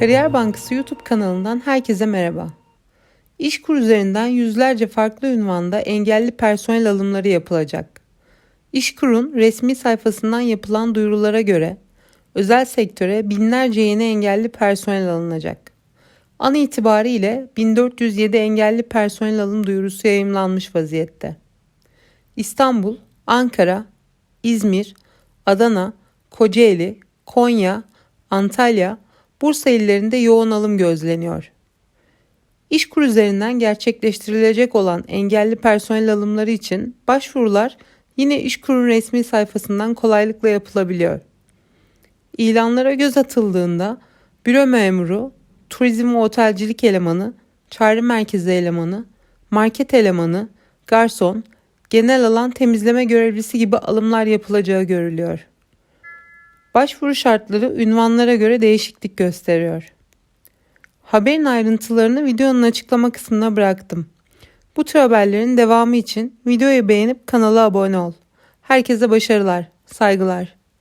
Kariyer Bankası YouTube kanalından herkese merhaba. İşkur üzerinden yüzlerce farklı ünvanda engelli personel alımları yapılacak. İşkur'un resmi sayfasından yapılan duyurulara göre özel sektöre binlerce yeni engelli personel alınacak. An itibariyle 1407 engelli personel alım duyurusu yayımlanmış vaziyette. İstanbul, Ankara, İzmir, Adana, Kocaeli, Konya, Antalya, Bursa illerinde yoğun alım gözleniyor. İşkur üzerinden gerçekleştirilecek olan engelli personel alımları için başvurular yine İşkur'un resmi sayfasından kolaylıkla yapılabiliyor. İlanlara göz atıldığında büro memuru, turizm ve otelcilik elemanı, çağrı merkezi elemanı, market elemanı, garson, genel alan temizleme görevlisi gibi alımlar yapılacağı görülüyor. Başvuru şartları ünvanlara göre değişiklik gösteriyor. Haberin ayrıntılarını videonun açıklama kısmına bıraktım. Bu tür haberlerin devamı için videoyu beğenip kanala abone ol. Herkese başarılar, saygılar.